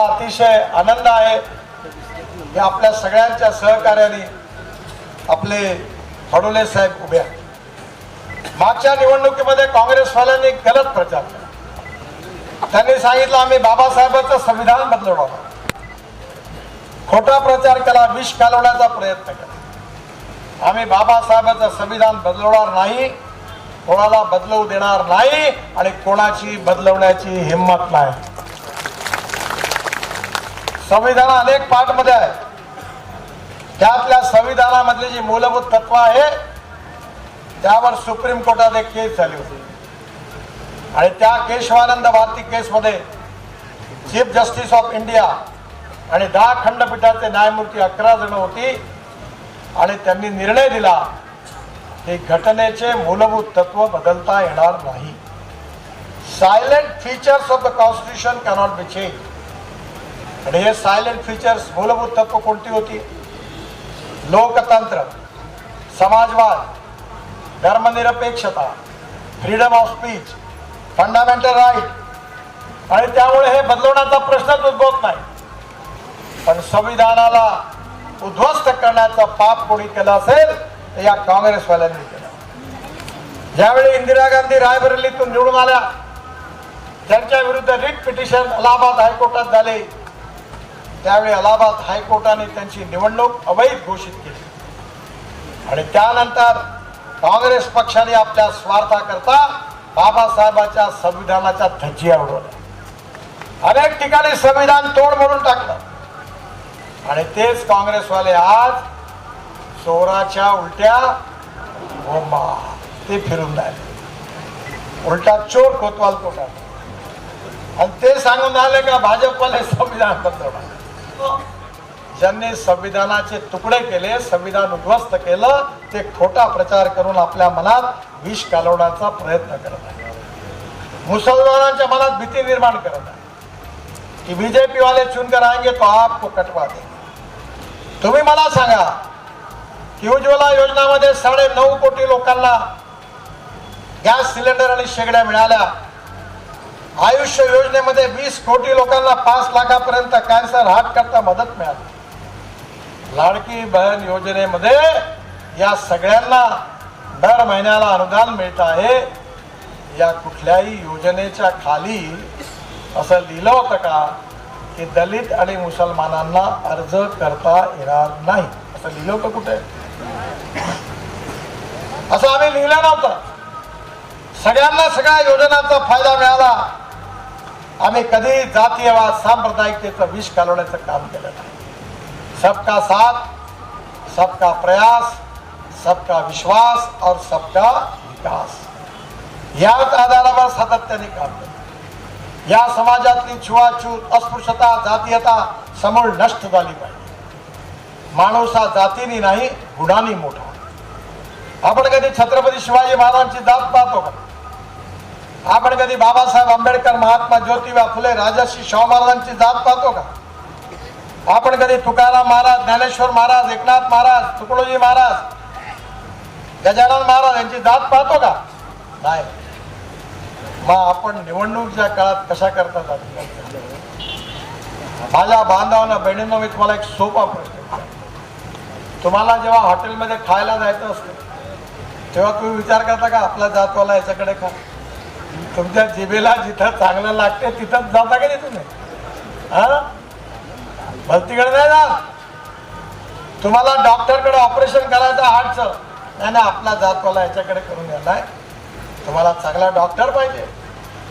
मला अतिशय आनंद आहे. हे आपल्या सगळ्यांच्या सहकार्याने आपले फडोले साहेब उभे आहेत. मागच्या निवडणुकीमध्ये काँग्रेसवाल्यांनी गलत प्रचार केला. त्यांनी सांगितलं आम्ही बाबासाहेबांचं संविधान बदलवणार आहोत. खोटा प्रचार केला विष घालवण्याचा प्रयत्न केला. आम्ही बाबासाहेबांचं संविधान बदलवणार नाही कोणाला बदलवू देणार नाही आणि कोणाची बदलवण्याची हिंमत नाही. संविधान अनेक पार्टमध्ये आहे. त्यातल्या संविधानामधली जी मूलभूत तत्व आहे त्यावर सुप्रीम कोर्टात एक केस झाली होती. आणि त्या केशवानंद भारती केसमध्ये चीफ जस्टिस ऑफ इंडिया आणि दहा खंडपीठाचे न्यायमूर्ती अकरा जण होती आणि त्यांनी निर्णय दिला की घटनेचे मूलभूत तत्व बदलता येणार नाही. Silent features of the constitution cannot be change आणि हे सायलेंट फीचर्स मूलभूत तत्व कोणती होती? लोकतंत्र समाजवाद धर्मनिरपेक्षता freedom of speech fundamental right आणि त्यामुळे हे बदलवण्याचा प्रश्नच उद्भवत नाही. पण संविधानाला उद्ध्वस्त करण्याचं पाप कोणी केलं असेल तर या काँग्रेसवाल्यांनी केलं. ज्यावेळी इंदिरा गांधी रायबरेलीतून निवडून आल्या त्यांच्या विरुद्ध रिट पिटिशन अलाहाबाद हायकोर्टात झाले. त्यावेळी अलाहाबाद हायकोर्टाने त्यांची निवडणूक अवैध घोषित केली. आणि त्यानंतर काँग्रेस पक्षाने आपल्या स्वार्थाकरता बाबासाहेबांच्या संविधानाच्या धज्जिया उडवल्या अनेक ठिकाणी संविधान तोड म्हणून टाकलं. आणि तेच काँग्रेसवाले आज चोराच्या उलट्या बोंबा ते फिरून राहिले. उलटा चोर कोतवाल कोटा आणि ते सांगून आले का भाजपवाले संविधान बदलवणार ज्यांनी संविधानाचे तुकडे केले संविधान उद्ध्वस्त केलं ते खोटा प्रचार करून आपल्या मनात विष कालवण्याचा प्रयत्न करत आहे मुसलमानांच्या मनात भीती निर्माण करत आहे की बीजेपी वाले चुनकर आएंगे तो आपको कटवा दे तुम्ही मला सांगा की उज्ज्वला योजनामध्ये साडे नऊ कोटी लोकांना गॅस सिलेंडर आणि शेगड्या मिळाल्या. आयुष्य योजनेमध्ये वीस कोटी लोकांना पाच लाखापर्यंत कॅन्सर हार्ट करता मदत मिळाली. लाडकी बहन योजनेमध्ये या सगळ्यांना दर महिन्याला अनुदान मिळत आहे. या कुठल्याही योजनेच्या खाली असं लिहिलं होतं का की दलित आणि मुसलमानांना अर्ज करता येणार नाही. असं लिहिलं होतं कुठे? असं आम्ही लिहिलं नव्हतं. सगळ्यांना सगळ्या योजनांचा फायदा मिळाला. आम्ही कधी जातीयवाद सांप्रदायिकतेचं विष घालवण्याचं काम केलं नाही. सबका साथ सबका प्रयास सबका विश्वास और सबका विकास. याच आधारावर सातत्याने काम केलं. या समाजातली छुआछूत अस्पृश्यता जातीयता समूळ नष्ट झाली पाहिजे. माणूस हा जातीने नाही गुणांनी मोठा. आपण कधी छत्रपती शिवाजी महाराजांची जात पाहतो का? आपण कधी बाबासाहेब आंबेडकर महात्मा ज्योतिबा फुले राजर्षी शाहू महाराजांची जात पाहतो का? आपण कधी तुकाराम महाराज ज्ञानेश्वर महाराज एकनाथ महाराज तुकडोजी महाराज गजानन महाराज यांची जात पाहतो का? नाही. मग आपण निवडणुकीच्या काळात कशा करता माझ्या बांधवांना बहिणींना मी तुम्हाला एक सोपा प्रश्न तुम्हाला जेव्हा हॉटेलमध्ये खायला जायचं असतं तेव्हा तुम्ही विचार करता का आपला जातवाला याच्याकडे खा? तुमच्या जिभेला जिथं चांगलं लागते तिथंच जाता का तुम्ही? हा? भलतीकडे नाही जा तुम्हाला डॉक्टरकडे ऑपरेशन करायचं हार्टचं नाही नाही आपला जातवाला याच्याकडे करून येणार तुम्हाला चांगला डॉक्टर पाहिजे.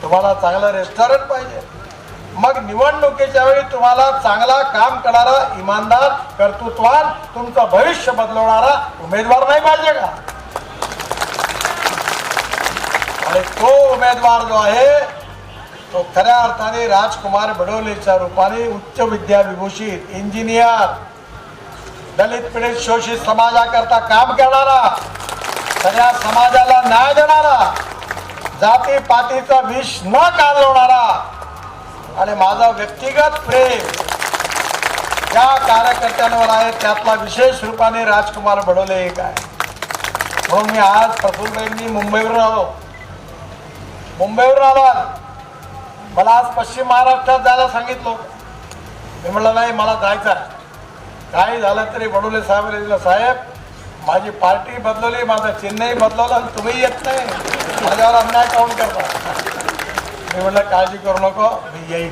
तुम्हाला चांगलं रेस्टॉरंट पाहिजे. मग निवडणुकीच्या वेळी तुम्हाला चांगला काम करणारा इमानदार कर्तृत्वान तुमचं भविष्य बदलवणारा उमेदवार नाही पाहिजे का? आणि तो उमेदवार जो आहे तो खऱ्या अर्थाने राजकुमार बडोलेच्या रूपाने उच्च विद्या विभूषित इंजिनियर दलित पीडित शोषित समाजाकरता काम करणारा सगळ्या समाजाला न्याय देणारा जाती पातीचा विष न कालवणारा आणि माझा व्यक्तिगत प्रेम ज्या कार्यकर्त्यांवर आहे त्यातला विशेष रूपाने राजकुमार बडोले एक आहे. म्हणून मी आज प्रफुल्लबाईंनी मुंबईवरून आलो. मुंबईवरून आलो. आज. मला आज पश्चिम महाराष्ट्रात जायला सांगितलं. मी म्हणलं नाही मला जायचं आहे. काही झालं तरी बडोले साहेब दिलं साहेब माझी पार्टी बदलवली माझं चेन्नई बदलवलं आणि तुम्ही येत नाही. माझ्यावर अन्याय काऊन करता? मी म्हटलं काळजी करू नको मी येईल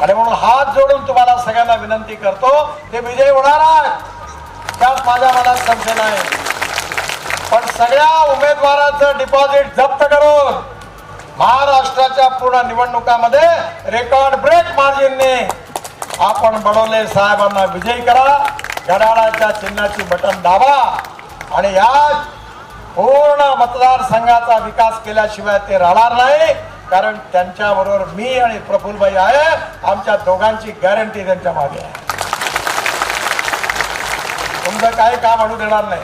आणि म्हणून हात जोडून तुम्हाला सगळ्यांना विनंती करतो ते विजयी होणार आहे त्यात माझ्या मनात संशय नाही. पण सगळ्या उमेदवारांचं डिपॉझिट जप्त करून महाराष्ट्राच्या पूर्ण निवडणुकामध्ये रेकॉर्ड ब्रेक मार्जिनने आपण बडोले साहेबांना विजयी करा. घड्याळाच्या चिन्हाची बटन दाबा. आणि या पूर्ण मतदारसंघाचा विकास केल्याशिवाय ते राहणार नाही. कारण त्यांच्याबरोबर मी आणि प्रफुल्लभाई आहे. आमच्या दोघांची गॅरंटी त्यांच्या मागे आहे. तुमचं काही काम अडू देणार नाही.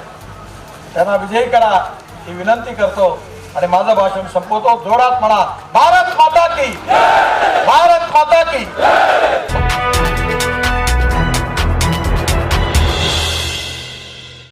त्यांना विजयी करा. ही विनंती करतो. आणि माझं भाषण संपवतो. जोरात म्हणा भारत माता की भारत माता की